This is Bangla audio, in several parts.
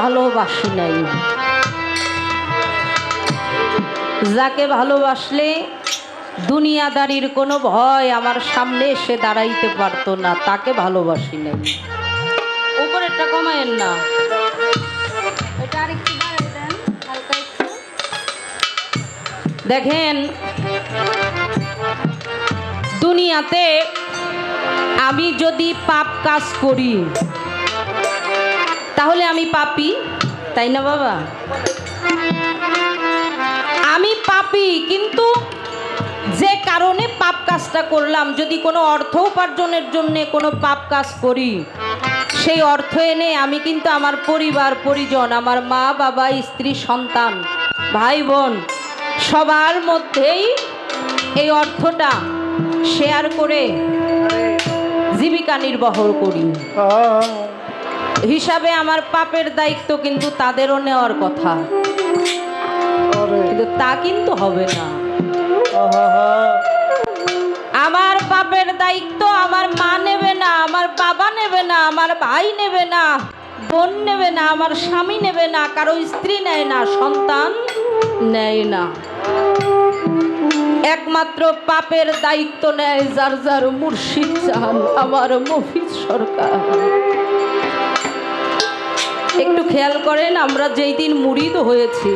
ভালোবাসি নাই। যাকে ভালোবাসলে দুনিয়াদারির কোনো ভয় আমার সামনে এসে দাঁড়াইতে পারতো না, তাকে ভালোবাসি নাই। উপরেরটা কমায়েন না। দেখেন, দুনিয়াতে আমি যদি পাপ কাজ করি তাহলে আমি পাপি, তাই না বাবা? আমি পাপি, কিন্তু যে কারণে পাপ কাজটা করলাম, যদি কোনো অর্থ উপার্জনের জন্যে কোনো পাপ কাজ করি, সেই অর্থ এনে আমি কিন্তু আমার পরিবার, পরিজন, আমার মা, বাবা, স্ত্রী, সন্তান, ভাই, বোন, সবার মধ্যেই এই অর্থটা শেয়ার করে জীবিকা নির্বাহ করি। হিসাবে আমার পাপের দায়িত্ব কিন্তু তাদেরও নেওয়ার কথা। কিন্তু তা কিন্তু হবে না। আমার পাপের দায়িত্ব আমার মা নেবে না আমার বাবা নেবে না আমার ভাই নেবে না বোন নেবে না আমার স্বামী নেবে না কারও স্ত্রী নেয় না সন্তান নেয় না। একমাত্র পাপের দায়িত্ব নেয় যার যার মুর্শিদ চান আমার মফিজ সরকার। একটু খেয়াল করেন আমরা যেই দিন মুড়িদ হয়েছি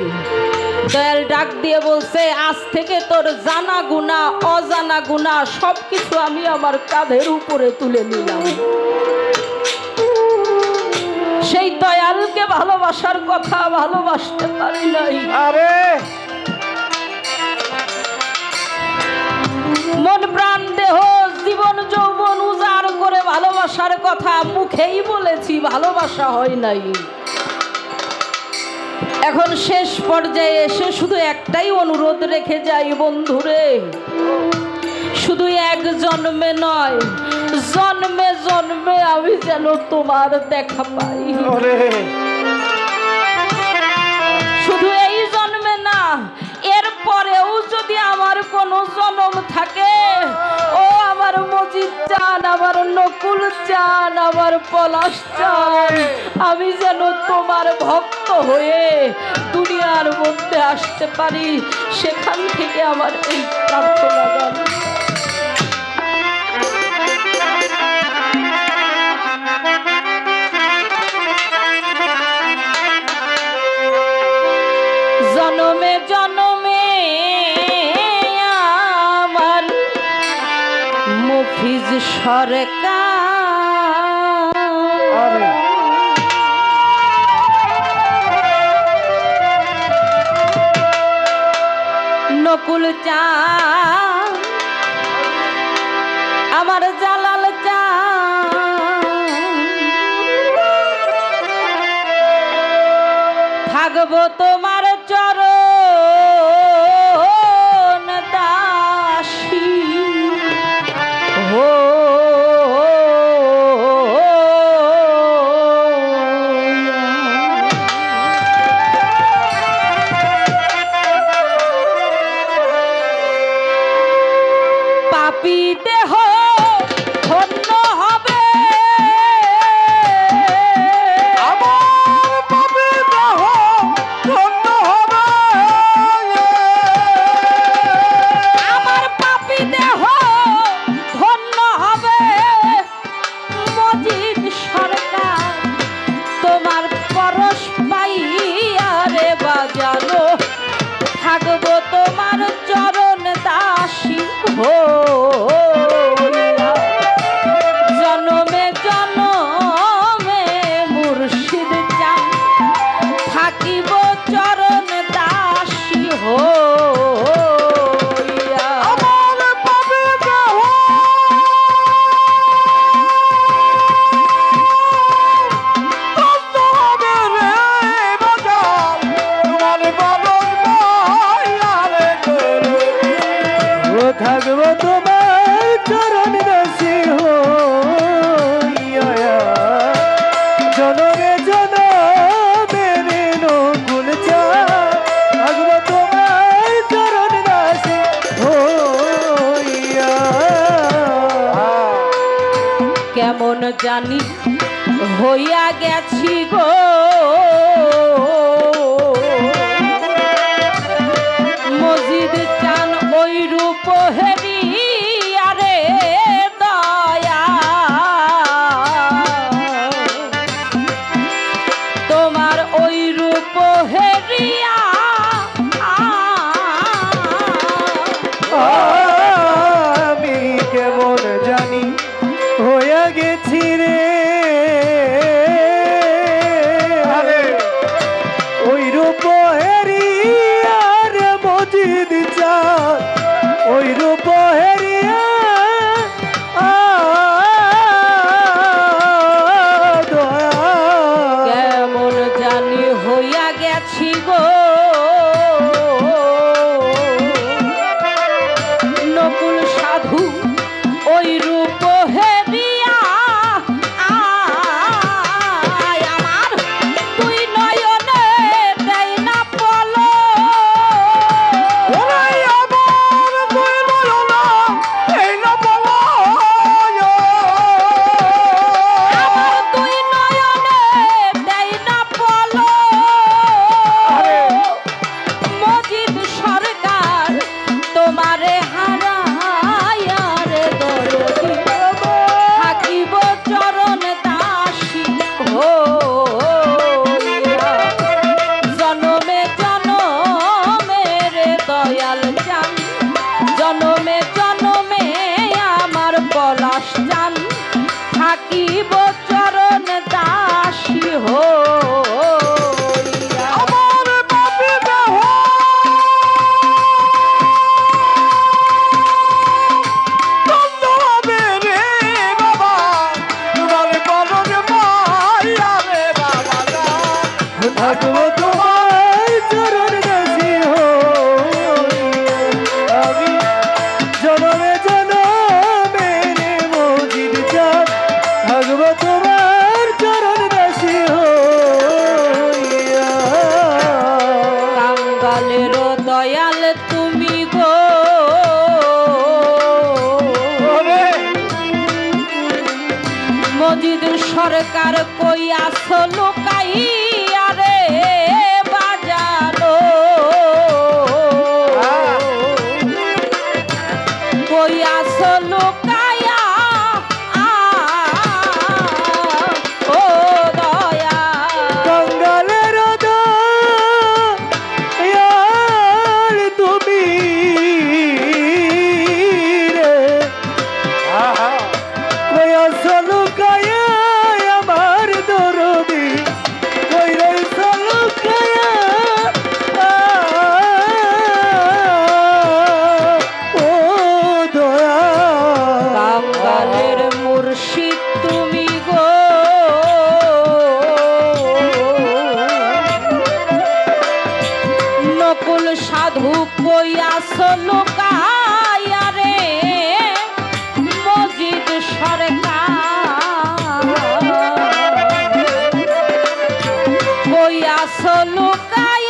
দয়াল ডাক দিয়ে বলছে আজ থেকে তোর জানা গুণা অজানা গুণা সব কিছু আমি আমার কাঁধের উপরে তুলে নিলাম। সেই দয়ালকে ভালোবাসার কথা ভালোবাসতে পারি নাই। আরে! মন প্রাণ দেহ জীবন যৌবন করে ভালোবাসার কথা মুখেই বলেছি, ভালোবাসা হয় নাই। এখন শেষ পর্যায়ে এসে শুধু একটাই অনুরোধ রেখে যাই বন্ধুরে, শুধু এক জন্মে নয়, জন্মে জন্মে আমি যেন তোমার দেখা পাই। যদি আমার কোনো জনম থাকে, ও আমার মজিদ চান, আমার নকুল চান, আমার পলাশ চান, আমি যেন তোমার ভক্ত হয়ে দুনিয়ার মধ্যে আসতে পারি, সেখান থেকে আমার এই প্রার্থনা গান। সরকার। নকুল চা আমার জালাল চা থাকব তোমার চরণ কেমন জানি হইয়া গেছি গো। সরকার কই আসলো আসলুকায়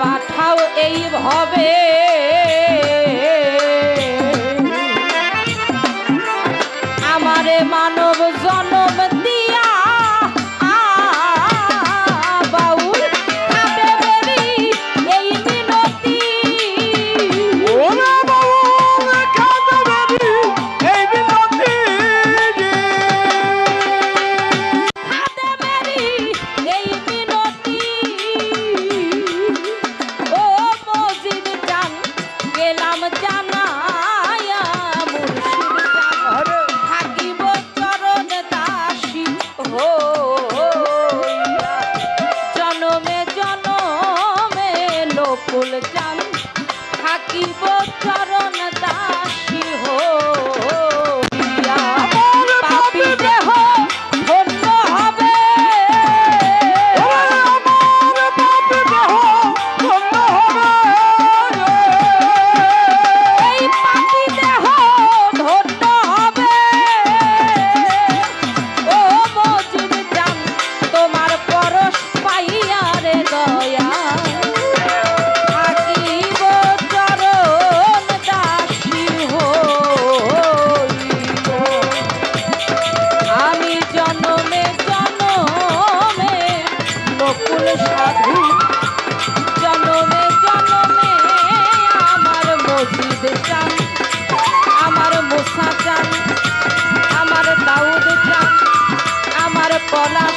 পাঠাও এই ভবে sola.